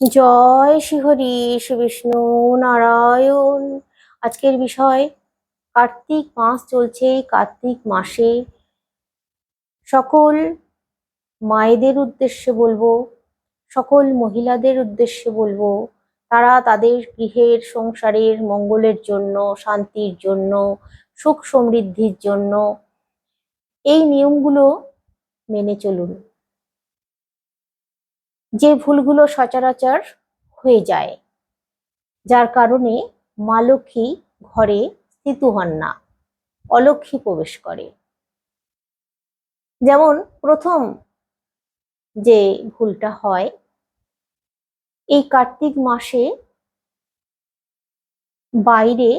জয় শ্রীহরি শ্রী বিষ্ণু নারায়ণ। আজকের বিষয়, কার্তিক মাস চলছে কার্তিক মাসে। সকল মায়েদের উদ্দেশ্যে বলব, সকল মহিলাদের উদ্দেশ্যে বলব, তারা তাদের গৃহের, সংসারের মঙ্গলের জন্য, শান্তির জন্য, সুখ সমৃদ্ধির জন্য এই নিয়মগুলো মেনে চলুন। যে ভুলগুলো সচরাচর হয়ে যায়, যার কারণে মা লক্ষ্মী ঘরে স্থিত হন না অলক্ষ্মী প্রবেশ করে। যেমন প্রথম যে ভুলটা হয়, এই কার্তিক মাসে বাইরে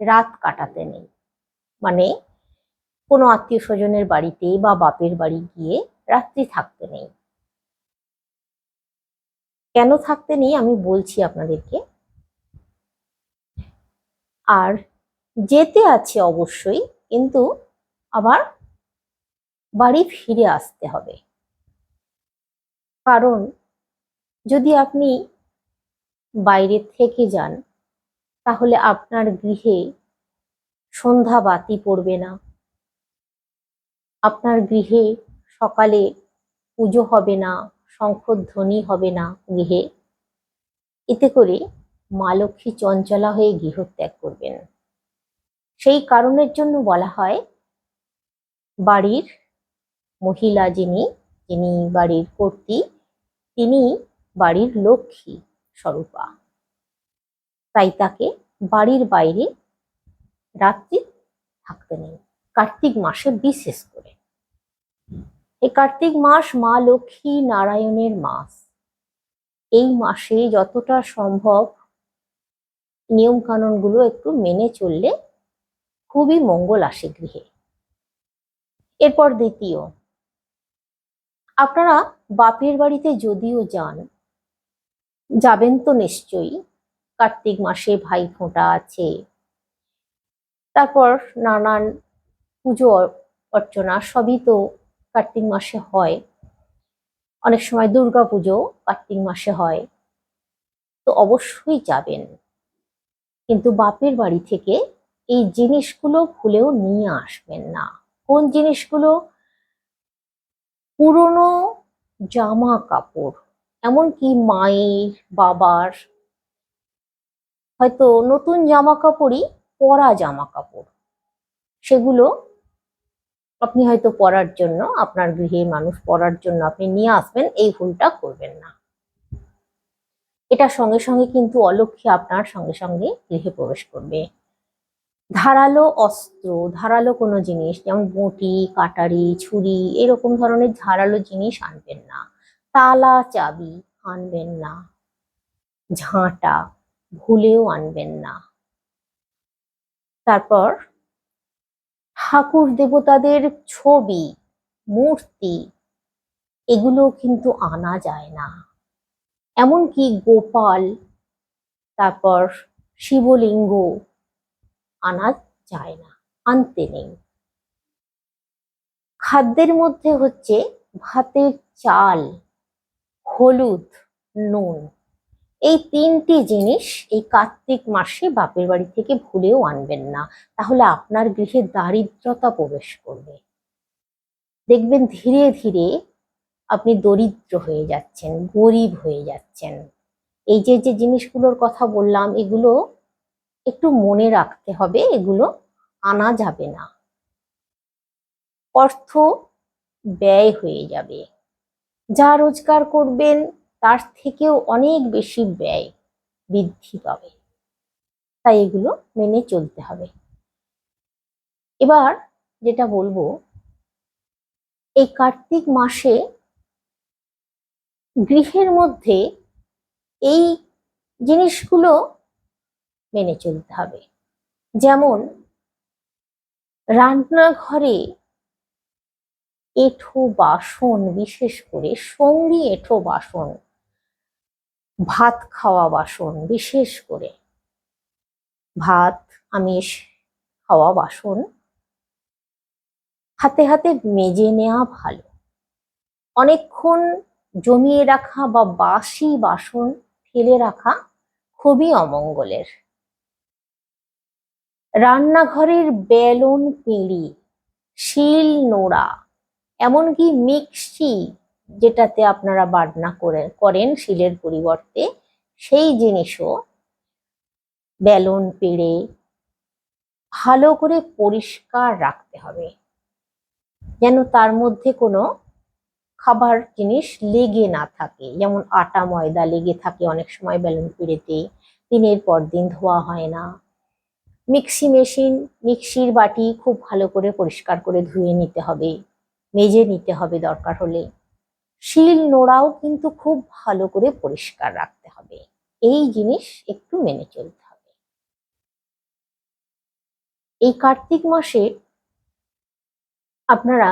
রাত কাটাতে নেই মানে কোনো আত্মীয় স্বজনের বাড়িতে বা বাপের বাড়ি গিয়ে রাত্রি থাকতে নেই কেন থাকতে নেই আমি বলছি আপনাদেরকে। আর যেতে আছে অবশ্যই, কিন্তু আবার বাড়ি ফিরে আসতে হবে। কারণ যদি আপনি বাইরে থেকে যান, তাহলে আপনার গৃহে সন্ধ্যা বাতি পড়বে না। আপনার গৃহে সকালে পুজো হবে না। শঙ্খধ্বনি হবে না গৃহে। এতে করে মা লক্ষ্মী চঞ্চলা হয়ে গৃহত্যাগ করবেন। সেই কারণের জন্য বলা হয়, বাড়ির মহিলা যিনি যিনি বাড়ির কর্ত্রী তিনি বাড়ির লক্ষ্মী স্বরূপা। তাই তাকে বাড়ির বাইরে রাত্রি থাকতে নেই, কার্তিক মাসে বিশেষ করে। এই কার্তিক মাস মা লক্ষ্মী নারায়ণের মাস। এই মাসে যতটা সম্ভব নিয়ম কানুনগুলো একটু মেনে চললে খুবই মঙ্গল আসে গৃহে। এরপর দ্বিতীয়, আপনারা বাপের বাড়িতে যদিও যান, যাবেন তো নিশ্চয়ই। কার্তিক মাসে ভাই ফোঁটা আছে। তারপর নানান পুজো অর্চনা সবই তো কার্তিক মাসে হয়। অনেক সময় দুর্গা পুজো কার্তিক মাসে হয়। তো অবশ্যই যাবেন। কিন্তু বাপের বাড়ি থেকে এই জিনিসগুলো ভুলেও নিয়ে আসবেন না। কোন জিনিসগুলো? পুরনো জামা কাপড় এমনকি মায়ের, বাবার। হয়তো নতুন জামা কাপড়ই পরা জামা কাপড় সেগুলো আপনি হয়তো পরার জন্য, আপনার গৃহে মানুষ পরার জন্য আপনি নিয়ে আসবেন, এই ভুলটা করবেন না। এটা সঙ্গে সঙ্গে কিন্তু অলক্ষ্যে আপনার সঙ্গে সঙ্গে গৃহে প্রবেশ করবে। ধারালো অস্ত্র, ধারালো কোনো জিনিস, যেমন বঁটি, কাটারি, ছুরি, এরকম ধরনের ধারালো জিনিস আনবেন না। তালা, চাবি আনবেন না। ঝাঁটা ভুলেও আনবেন না। তারপর ঠাকুর দেবতাদের ছবি, মূর্তি, এগুলো কিন্তু আনা যায় না। এমনকি গোপাল, তারপর শিবলিঙ্গ আনা যায় না, আনতে নেই। খাদ্যের মধ্যে হচ্ছে ভাতের চাল, হলুদ, নুন। এই তিনটি জিনিস এই কার্তিক মাসে বাপের বাড়ি থেকে ভুলেও আনবেন না। তাহলে আপনার গৃহে দারিদ্রতা প্রবেশ করবে। দেখবেন ধীরে ধীরে আপনি দরিদ্র হয়ে যাচ্ছেন, গরিব হয়ে যাচ্ছেন। এই যে যে জিনিসগুলোর কথা বললাম, এগুলো একটু মনে রাখতে হবে, এগুলো আনা যাবে না। অর্থ ব্যয় হয়ে যাবে। যা রোজগার করবেন তার থেকেও অনেক বেশি ব্যয় বৃদ্ধি পাবে। তাই এগুলো মেনে চলতে হবে। এবার যেটা বলব, এই কার্তিক মাসে গৃহের মধ্যে এই জিনিসগুলো মেনে চলতে হবে। যেমন রান্নাঘরে এঠো বাসন, বিশেষ করে সঙ্গী এঠো বাসন ভাত খাওয়া বাসন বিশেষ করে। ভাত, আমিষ খাওয়া বাসন হাতে হাতে মেজে নেওয়া ভালো। অনেকক্ষণ জমিয়ে রাখা বা বাসি বাসন ফেলে রাখা খুবই অমঙ্গলের। রান্নাঘরের বেলন, পিঁড়ি, শিল, নোড়া, এমনকি মিক্সি যেটাতে আপনারা বাটনা করে, করেন শিলের পরিবর্তে, সেই জিনিসও বেলন পেড়ে ভালো করে পরিষ্কার রাখতে হবে। যেন তার মধ্যে কোনো খাবার জিনিস লেগে না থাকে। যেমন আটা, ময়দা লেগে থাকে অনেক সময় বেলুন পিড়েতে, দিনের পর দিন ধোয়া হয় না। মিক্সি মেশিন, মিক্সির বাটি খুব ভালো করে পরিষ্কার করে ধুয়ে নিতে হবে। মেজে নিতে হবে দরকার হলে। শিল নোড়াও কিন্তু খুব ভালো করে পরিষ্কার রাখতে হবে। এই জিনিস একটু মেনে চলতে হবে। এই কার্তিক মাসে আপনারা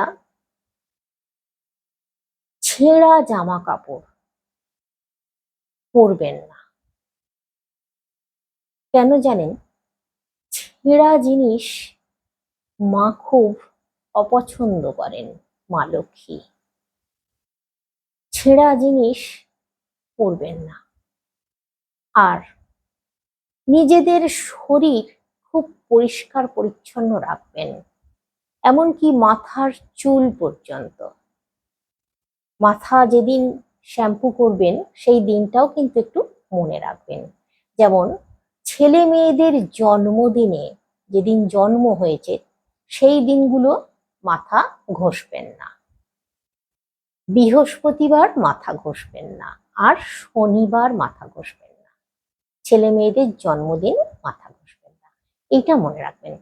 ছেঁড়া জামা কাপড় পরবেন না। কেন জানেন? ছেঁড়া জিনিস মা খুব অপছন্দ করেন মা লক্ষ্মী। ছেঁড়া জিনিস পরবেন না। আর নিজেদের শরীর খুব পরিষ্কার পরিচ্ছন্ন রাখবেন, এমনকি মাথার চুল পর্যন্ত। মাথা যেদিন শ্যাম্পু করবেন, সেই দিনটাও কিন্তু একটু মনে রাখবেন। যেমন ছেলে মেয়েদের জন্মদিনে যেদিন জন্ম হয়েছে, সেই দিনগুলো মাথা ঘষবেন না। বৃহস্পতিবার মাথা ঘষবেন না আর শনিবার মাথা ঘষবেন না। ছেলে মেয়েদের জন্মদিন মাথা ঘষবেন না। এইটা মনে রাখবেন।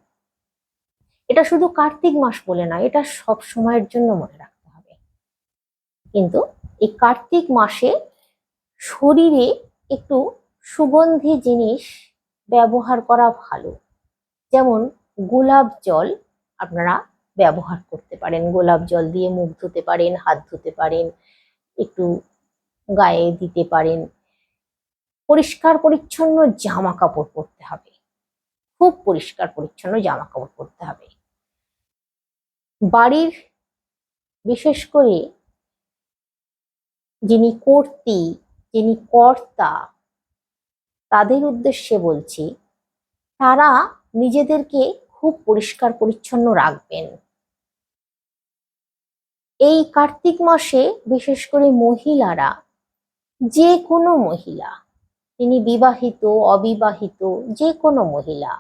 এটা শুধু কার্তিক মাস বলে না এটা সব সময়ের জন্য মনে রাখতে হবে। কিন্তু এই কার্তিক মাসে শরীরে একটু সুগন্ধি জিনিস ব্যবহার করা ভালো। যেমন গোলাপ জল, আপনারা ব্যবহার করতে পারেন। গোলাপ জল দিয়ে মুখ ধুতে পারেন, হাত ধুতে পারেন, একটু গায়ে দিতে পারেন। পরিষ্কার পরিচ্ছন্ন জামা কাপড় পরতে হবে। খুব পরিষ্কার পরিচ্ছন্ন জামা কাপড় পরতে হবে। বাড়ির বিশেষ করে যিনি কর্তি, যিনি কর্তা, তাদের উদ্দেশ্যে বলছি, তারা নিজেদেরকে খুব পরিষ্কার পরিচ্ছন্ন রাখবেন। এই কার্তিক মাসে বিশেষ করে মহিলারা, যে কোনো মহিলা, তিনি বিবাহিত, অবিবাহিত, যে কোনো মহিলা,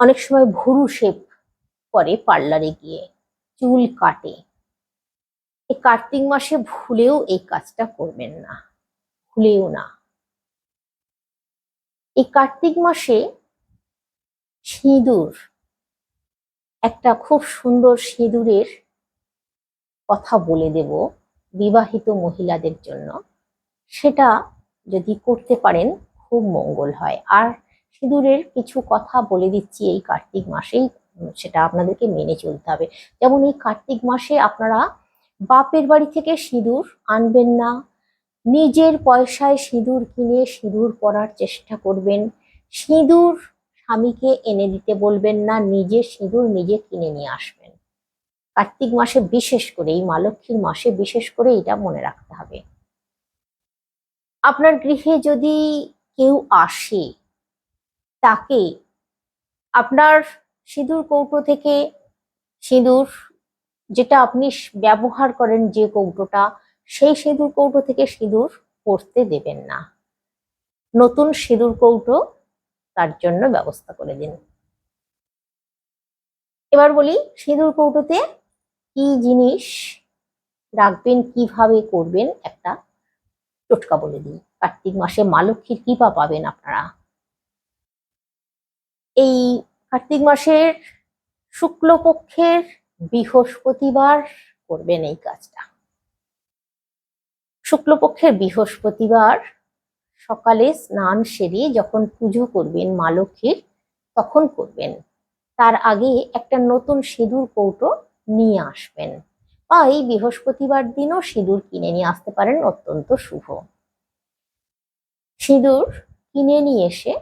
অনেক সময় ভুরু শেপ করে পার্লারে গিয়ে চুল কাটে। এই কার্তিক মাসে ভুলেও এই কাজটা করবেন না, ভুলেও না। এই কার্তিক মাসে সিঁদুর একটা খুব সুন্দর সিঁদুরের কথা বলে দেব বিবাহিত মহিলাদের জন্য। সেটা যদি করতে পারেন, খুব মঙ্গল হয়। আর সিঁদুরের কিছু কথা বলে দিচ্ছি এই কার্তিক মাসেই, সেটা আপনাদেরকে মেনে চলতে হবে। যেমন এই কার্তিক মাসে আপনারা বাপের বাড়ি থেকে সিঁদুর আনবেন না, নিজের পয়সায় সিঁদুর কিনে সিঁদুর পরার চেষ্টা করবেন। সিঁদুর স্বামীকে এনে দিতে বলবেন না, নিজে সিঁদুর নিজে কিনে নিয়ে আসবেন। কার্তিক মাসে বিশেষ করে, এই মা লক্ষ্মীর মাসে বিশেষ করে এটা মনে রাখতে হবে। আপনার গৃহে যদি কেউ আসে, তাকে আপনার সিঁদুর কৌটো থেকে সিঁদুর যেটা আপনি ব্যবহার করেন যে কৌটোটা, সেই সিঁদুর কৌটো থেকে সিঁদুর পরতে দেবেন না। নতুন সিঁদুর কৌটো তার জন্য ব্যবস্থা করে দিন। এবার বলি, সিঁদুর কৌটোতে কি জিনিস রাখবেন, কীভাবে করবেন, একটা টোটকা বলে দিই। কার্তিক মাসে মা লক্ষ্মীর কৃপা পাবেন আপনারা। এই কার্তিক মাসের শুক্লপক্ষের বৃহস্পতিবার করবেন এই কাজটা। শুক্লপক্ষের বৃহস্পতিবার সকালে স্নান সেরে যখন পুজো করবেন মা লক্ষ্মীর, তখন করবেন। তার আগে একটা নতুন সিঁদুর কৌটো নিয়ে আসবেন। বা এই বৃহস্পতিবার দিনও সিঁদুর কিনে নিয়ে আসতে পারেন, অত্যন্ত শুভ। সিঁদুর কিনে নিয়ে এসে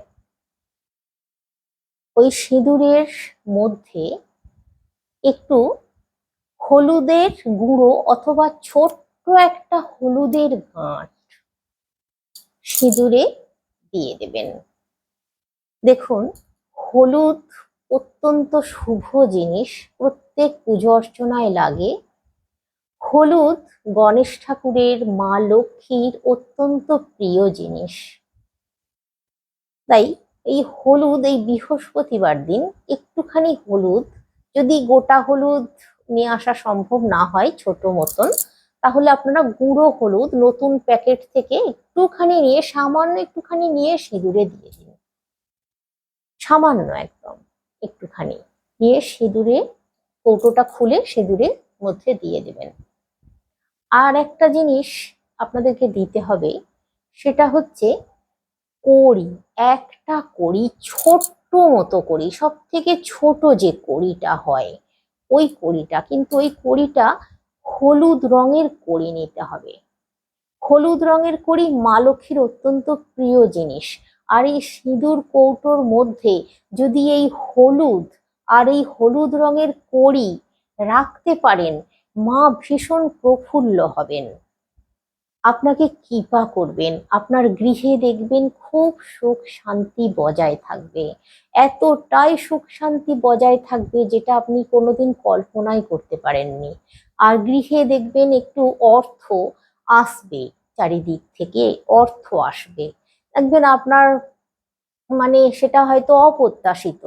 ওই সিঁদুরের মধ্যে একটু হলুদের গুঁড়ো অথবা ছোট্ট একটা হলুদের গাঁট সিঁদুরে দিয়ে দেবেন। দেখুন, হলুদ অত্যন্ত শুভ জিনিস, প্রত্যেক পুজো অর্চনায় লাগে। হলুদ গণেশ ঠাকুরের মা লক্ষ্মীর অত্যন্ত প্রিয় জিনিস। তাই এই হলুদ, এই বৃহস্পতিবার দিন একটুখানি হলুদ, যদি গোটা হলুদ নিয়ে আসা সম্ভব না হয় ছোট মতন তাহলে আপনারা গুঁড়ো হলুদ নতুন প্যাকেট থেকে একটুখানি নিয়ে, সামান্য একটুখানি নিয়ে সিঁদুরে দিয়ে দিন। সামান্য একদম একটুখানি নিয়ে সিঁদুরে, কৌটোটা খুলে সিঁদুরের মধ্যে দিয়ে দেবেন। আর একটা জিনিস আপনাদেরকে দিতে হবে, সেটা হচ্ছে কড়ি, একটা কড়ি ছোট্ট মতো কড়ি সব থেকে ছোট যে কড়িটা হয়, ওই কড়িটা, কিন্তু ওই কড়িটা হলুদ রঙের কড়ি নিতে হবে। হলুদ রঙের কড়ি মা লক্ষ্মীর অত্যন্ত প্রিয় জিনিস। আর এই সিঁদুর কৌটোর মধ্যে যদি এই হলুদ আর এই হলুদ রঙের কড়ি রাখতে পারেন, মা ভীষণ প্রফুল্ল হবেন। আপনাকে কৃপা করবেন, আপনার গৃহে দেখবেন খুব সুখ শান্তি বজায় থাকবে। এতটাই সুখ শান্তি বজায় থাকবে যেটা আপনি কোনোদিন কল্পনাই করতে পারেননি। আর গৃহে দেখবেন একটু অর্থ আসবে চারিদিক থেকে, অর্থ আসবে। দেখবেন আপনার মানে সেটা হয়তো অপ্রত্যাশিত।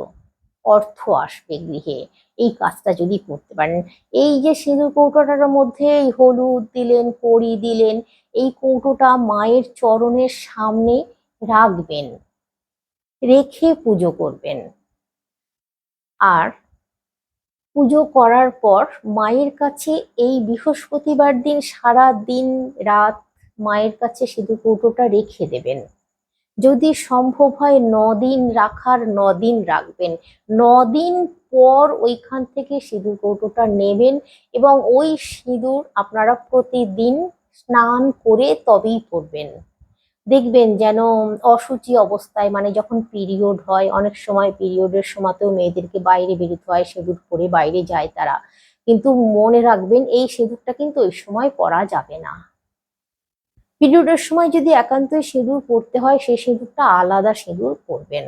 অর্থ আসবে গৃহে। এই কাজটা যদি করতে পারেন। এই যে সিঁদুর কৌটোটার মধ্যে এই হলুদ দিলেন কড়ি দিলেন, এই কৌটোটা মায়ের চরণের সামনে রাখবেন, রেখে পুজো করবেন। আর পুজো করার পর মায়ের কাছে এই বৃহস্পতিবার দিন সারা দিন রাত মায়ের কাছে সিঁদুর কৌটোটা রেখে দেবেন। যদি সম্ভব হয় দিন রাখার দিন রাখবেন। দিন পর ওইখান থেকে সিঁদুর কৌটোটা নেবেন এবং ওই সিঁদুর আপনারা প্রতিদিন স্নান করে তবেই পরবেন। দেখবেন যেন অসুচি অবস্থায় মানে যখন পিরিয়ড হয়, অনেক সময় পিরিয়ডের সময়তেও মেয়েদেরকে বাইরে বেরোতে হয়, সিঁদুর পরে বাইরে যায় তারা। কিন্তু মনে রাখবেন, এই সিঁদুরটা কিন্তু ওই সময় পরা যাবে না। পিরিয়ডের সময় যদি একান্তই সিঁদুর পরতে হয়, সেই সিঁদুরটা আলাদা সিঁদুর পরবেন।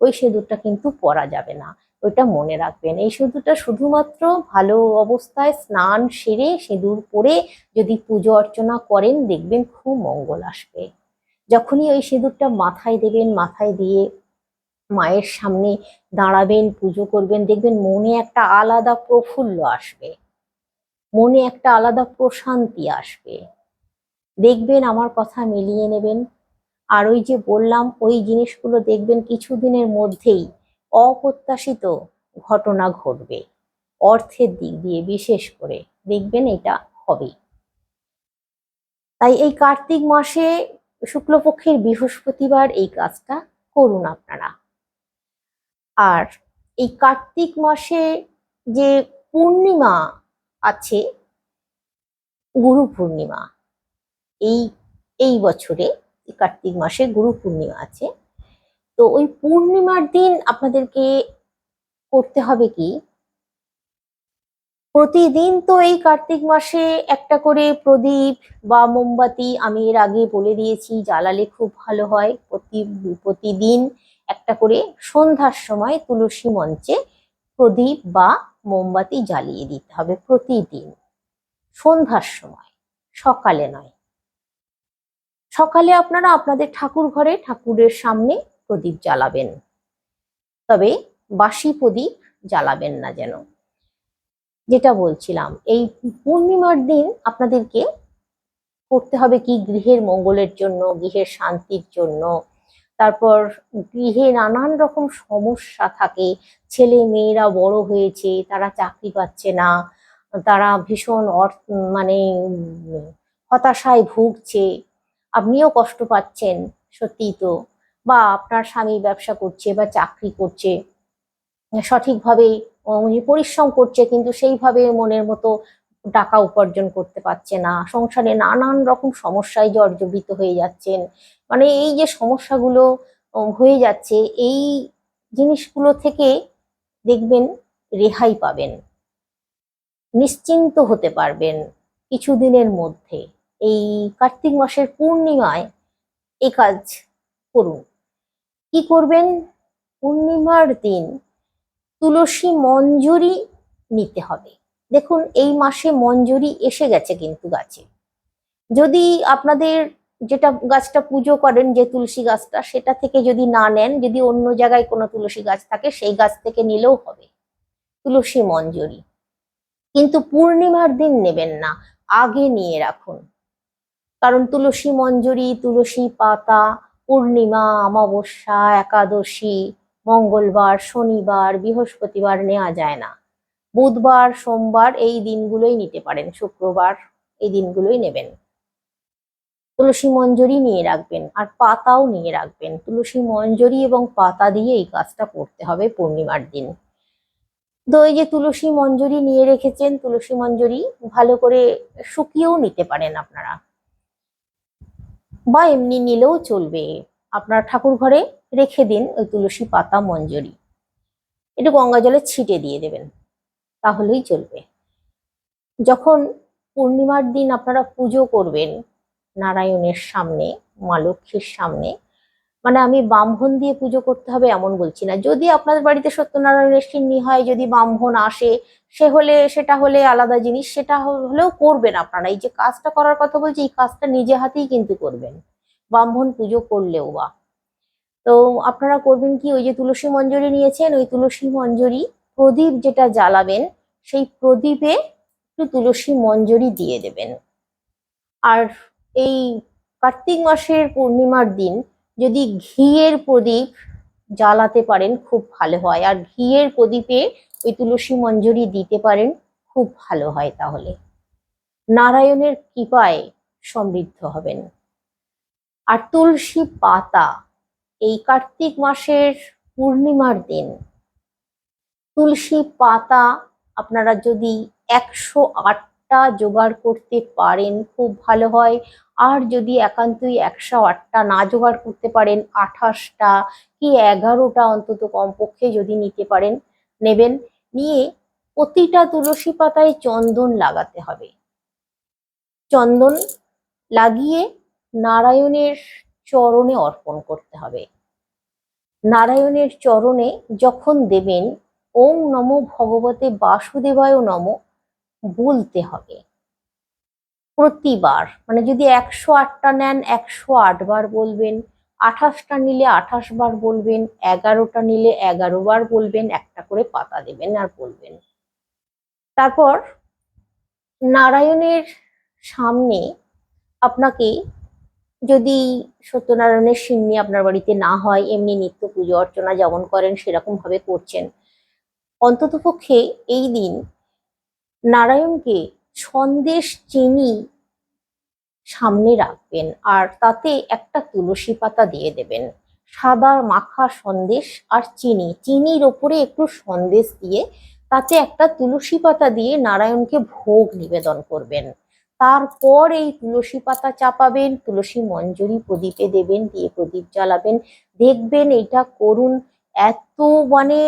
ওই সিঁদুরটা কিন্তু পরা যাবে না। ওইটা মনে রাখবেন। এই সিঁদুরটা শুধুমাত্র ভালো অবস্থায় স্নান সেরে সিঁদুর পরে যদি পুজো অর্চনা করেন, দেখবেন খুব মঙ্গল আসবে। যখনই ওই সিঁদুরটা মাথায় দেবেন, মাথায় দিয়ে মায়ের সামনে দাঁড়াবেন, পুজো করবেন, দেখবেন মনে একটা আলাদা প্রফুল্ল আসবে। মনে একটা আলাদা প্রশান্তি আসবে। দেখবেন আমার কথা মিলিয়ে নেবেন। আর ওই যে বললাম, ওই জিনিসগুলো দেখবেন কিছুদিনের মধ্যেই অপ্রত্যাশিত ঘটনা ঘটবে। অর্থের দিক দিয়ে বিশেষ করে দেখবেন এটা হবে। তাই এই কার্তিক মাসে শুক্লপক্ষের বৃহস্পতিবার এই কাজটা করুন আপনারা। আর এই কার্তিক মাসে যে পূর্ণিমা আছে, গুরু পূর্ণিমা এই এই বছরে কার্তিক মাসে গুরু পূর্ণিমা আছে। তো ওই পূর্ণিমার দিন আপনাদেরকে করতে হবে কি? প্রতিদিন তো এই কার্তিক মাসে একটা করে প্রদীপ বা মোমবাতি আমি এর আগে বলে দিয়েছি, জ্বালালে খুব ভালো হয়। প্রতি, প্রতিদিন একটা করে সন্ধ্যার সময় তুলসী মঞ্চে প্রদীপ বা মোমবাতি জ্বালিয়ে দিতে হবে প্রতিদিন। সন্ধ্যার সময়, সকালে নয়। সকালে আপনারা আপনাদের ঠাকুর ঘরে ঠাকুরের সামনে প্রদীপ জ্বালাবেন। তবে বাসি প্রদীপ জ্বালাবেন না যেন। যেটা বলছিলাম, এই পূর্ণিমার দিন আপনাদেরকে করতে হবে কি? গৃহের মঙ্গলের জন্য, গৃহের শান্তির জন্য। তারপর গৃহে নানান রকম সমস্যা থাকে। ছেলে মেয়েরা বড় হয়েছে, তারা চাকরি পাচ্ছে না, তারা ভীষণ মানে হতাশায় ভুগছে। আপনিও কষ্ট পাচ্ছেন সত্যি তো। বা আপনার স্বামী ব্যবসা করছে বা চাকরি করছে সঠিকভাবে উনি পরিশ্রম করছে কিন্তু সেইভাবে মনের মতো টাকা উপার্জন করতে পারছে না। সংসারে নানান রকম সমস্যায় জর্জরিত হয়ে যাচ্ছেন। মানে এই যে সমস্যাগুলো হয়ে যাচ্ছে, এই জিনিসগুলো থেকে দেখবেন রেহাই পাবেন। নিশ্চিন্ত হতে পারবেন কিছুদিনের মধ্যে। এই কার্তিক মাসের পূর্ণিমায় এই কাজ করুন। কি করবেন? পূর্ণিমার দিন তুলসী মঞ্জুরি নিতে হবে। দেখুন, এই মাসে মঞ্জুরি এসে গেছে কিন্তু গাছে। যদি আপনাদের যেটা গাছটা পুজো করেন, যে তুলসী গাছটা, সেটা থেকে যদি না নেন, যদি অন্য জায়গায় কোনো তুলসী গাছ থাকে, সেই গাছ থেকে নিলেও হবে তুলসী মঞ্জুরি। কিন্তু পূর্ণিমার দিন নেবেন না, আগে নিয়ে রাখুন। কারণ তুলসী মঞ্জুরি, তুলসী পাতা, পূর্ণিমা, অমাবস্যা, একাদশী, মঙ্গলবার, শনিবার, বৃহস্পতিবার নেওয়া যায় না। বুধবার, সোমবার এই দিনগুলোই নিতে পারেন, শুক্রবার এই দিনগুলোই নেবেন। তুলসী মঞ্জরি নিয়ে রাখবেন আর পাতাও নিয়ে রাখবেন। তুলসী মঞ্জরি এবং পাতা দিয়ে এই কাজটা করতে হবে পূর্ণিমার দিন। তো এই যে তুলসী মঞ্জরি নিয়ে রেখেছেন, তুলসী মঞ্জরি ভালো করে শুকিয়েও নিতে পারেন আপনারা। বা এমনি নিলেও চলবে। আপনার ঠাকুর ঘরে রেখে দিন ওই তুলসী পাতা মঞ্জরি। একটু গঙ্গা জলে ছিটে দিয়ে দেবেন। তাহলেই চলবে। যখন পূর্ণিমার দিন আপনারা পুজো করবেন, নারায়ণের সামনে, মা লক্ষ্মীর সামনে মানে আমি ব্রাহ্মণ দিয়ে পুজো করতে হবে এমন বলছি না। যদি আপনাদের বাড়িতে সত্যনারায়ণের সিন্নি হয়, যদি ব্রাহ্মণ আসে, সে হলে, সেটা হলে আলাদা জিনিস, সেটা হলেও করবেন আপনারা। এই যে কাজটা করার কথা বলছি, এই কাজটা নিজে হাতেই কিন্তু করবেন। ব্রাহ্মণ পুজো করলেও বা। তো আপনারা করবেন কি, ওই যে তুলসী মঞ্জরি নিয়েছেন, ওই তুলসী মঞ্জরি প্রদীপ যেটা জ্বালাবেন, সেই প্রদীপে একটু তুলসী মঞ্জরি দিয়ে দেবেন। আর এই কার্তিক মাসের পূর্ণিমার দিন যদি ঘিয়ের প্রদীপ জ্বালাতে পারেন, খুব ভালো হয়। আর ঘিয়ের প্রদীপে ওই তুলসী মঞ্জরি দিতে পারেন, খুব ভালো হয় তাহলে। নারায়ণের কৃপায় সমৃদ্ধ হবেন। আর তুলসী পাতা, এই কার্তিক মাসের পূর্ণিমার দিন, তুলসী পাতা আপনারা যদি একশো আটটা জোগাড় করতে পারেন, খুব ভালো হয়। আর যদি একান্তই একশো আটটা না জোগাড় করতে পারেন, আঠাশটা কি এগারোটা অন্তত কমপক্ষে যদি নিতে পারেন, নেবেন। নিয়ে প্রতিটা তুলসী পাতায় চন্দন লাগাতে হবে। চন্দন লাগিয়ে নারায়ণের চরণে অর্পণ করতে হবে। নারায়ণের চরণে যখন দেবেন, ওম নমো ভগবতে বাসুদেবায় নম, বলতে হবে। প্রতিবার মানে যদি একশো আটটা নেন, একশো আটবার বলবেন, আঠাশটা নিলে আঠাশ বার বলবেন, এগারোটা নিলে এগারো বার বলবেন, একটা করে পাতা দেবেন আর বলবেন। তারপর নারায়ণের সামনে আপনাকে যদি সত্যনারায়ণের সিন্নি আপনার বাড়িতে না হয়, এমনি নিত্য পুজো অর্চনা যেমন করেন, সেরকম ভাবে করছেন, অন্ততপক্ষে এই দিন নারায়ণকে সন্দেশ চিনি সামনে রাখবেন আর তাতে একটা তুলসী পাতা দিয়ে দেবেন। সাদা মাখা সন্দেশ আর চিনি, চিনির ওপরে একটু সন্দেশ দিয়ে তাতে একটা তুলসী পাতা দিয়ে নারায়ণকে ভোগ নিবেদন করবেন। তারপর এই তুলসী পাতা চাপাবেন, তুলসী মঞ্জুরি প্রদীপে দেবেন, দিয়ে প্রদীপ জ্বালাবেন। দেখবেন এটা করুন, এত মানে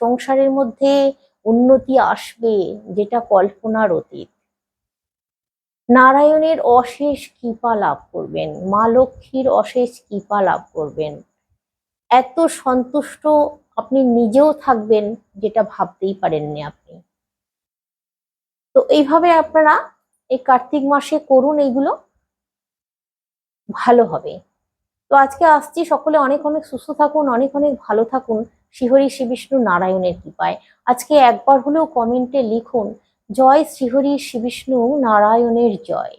সংসারের মধ্যে উন্নতি আসবে, যেটা কল্পনার অতীত। নারায়ণের অশেষ কৃপা লাভ করবেন, মা লক্ষ্মীর অশেষ কৃপা লাভ করবেন। এত সন্তুষ্ট আপনি নিজেও থাকবেন যেটা ভাবতেই পারেননি আপনি। তো এইভাবে আপনারা এই কার্তিক মাসে করুন এইগুলো, ভালো হবে। তো আজকে আসছি, সকলে অনেক অনেক সুস্থ থাকুন, অনেক অনেক ভালো থাকুন। শ্রীহরি শ্রী বিষ্ণু নারায়ণের কৃপায়। আজকে একবার হলেও কমেন্টে লিখুন জয় শ্রীহরি শ্রী বিষ্ণু নারায়ণের জয়।